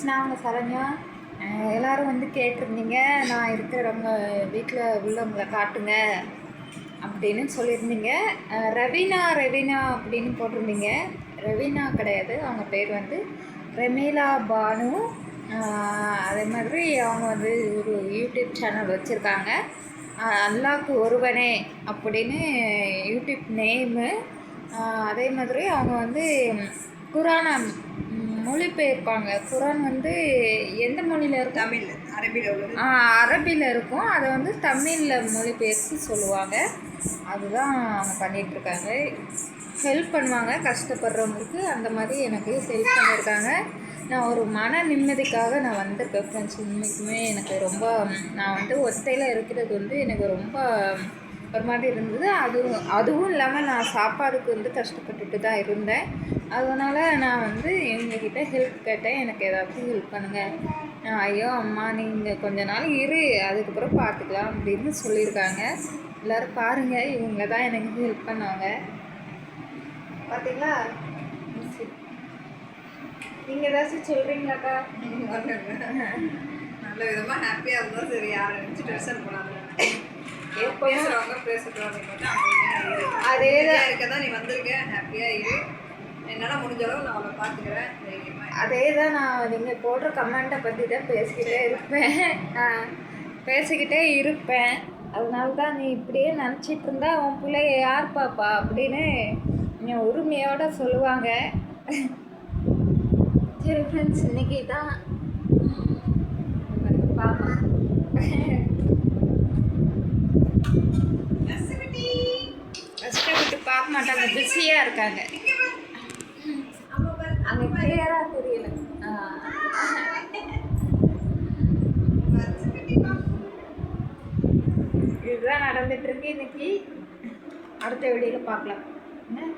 Friends நான் உங்கள் சரண்யா எல்லோரும் வந்து கேட்டிருந்தீங்க. நான் இருக்கிறவங்க வீட்டில் உள்ளவங்களை காட்டுங்க அப்படின்னு சொல்லியிருந்தீங்க. ரவீனா ரவீனா அப்படின்னு போட்டிருந்தீங்க. ரவீனா கிடையாது அவங்க பேர் வந்து ரெமீலா பானு. அதே மாதிரி அவங்க வந்து ஒரு யூடியூப் சேனல் வச்சுருக்காங்க. அல்லாக்கு ஒருவனே அப்படின்னு யூடியூப் நேமு. அதே மாதிரி அவங்க வந்து குரானை மொழிபெயர்ப்பாங்க. குரான் வந்து எந்த மொழியில் இருக்கும்? தமிழ் அரபியில் உள்ளது. ஆ, அரபியில் இருக்கும். அதை வந்து தமிழில் மொழிபெயர்த்து சொல்லுவாங்க. அதுதான் அவங்க பண்ணிகிட்ருக்காங்க ஹெல்ப் பண்ணுவாங்க. கஷ்டப்படுறவங்களுக்கு அந்த மாதிரி எனக்கு ஹெல்ப் பண்ணியிருக்காங்க நான் ஒரு மன நிம்மதிக்காக நான் வந்திருக்கேன் ஃப்ரெண்ட்ஸ் உண்மைக்குமே எனக்கு ரொம்ப நான் வந்து ஒத்தையில் இருக்கிறது வந்து எனக்கு ரொம்ப ஒரு மாதிரி இருந்தது. அதுவும் அதுவும் இல்லாமல் நான் சாப்பாடுக்கு வந்து கஷ்டப்பட்டுட்டு தான் இருந்தேன். அதனால் நான் வந்து இவங்கக்கிட்ட ஹெல்ப் கேட்டேன். எனக்கு ஏதாச்சும் ஹெல்ப் பண்ணுங்கள் ஐயோ அம்மா நீங்கள் கொஞ்ச நாள் இரு. அதுக்கப்புறம் பார்த்துக்கலாம் அப்படின்னு சொல்லியிருக்காங்க. எல்லோரும் பாருங்கள் இவங்க தான் எனக்கு ஹெல்ப் பண்ணாங்க. பார்த்தீங்களா நீங்கள் ஏதாச்சும் சொல்கிறீங்களாக்கா நல்ல விதமாக ஹாப்பியாக இருந்தால் சரி. யாரை நினச்சி டென்ஷன் பண்ணாங்க பேசுகிறவங்க இரு. அதே அமைதியா இருக்க தான் நீ வந்திருக்க ஹாப்பியாக இரு. என்னால் முடிஞ்ச அளவு நான் அவளை பார்த்துக்கிறேன். அதே தான் நான் நீங்கள் போடுற கமெண்ட்டை பற்றி தான் பேசிக்கிட்டே இருப்பேன். பேசிக்கிட்டே இருப்பேன். அதனால தான் நீ இப்படியே நினச்சிட்டு இருந்தா உன் பிள்ளைய யார் பாப்பா அப்படின்னு உரிமையோட சொல்லுவாங்க. சரி ஃப்ரெண்ட்ஸ் இன்னைக்கு தான் பாப்பா. பார்க்க மாட்டாங்க பிஸியாக இருக்காங்க தெரியல. இதுதான் நடந்துட்டு இருக்கு இன்னைக்கு. அடுத்த வீடியோவில் பார்க்கலாம். என்ன?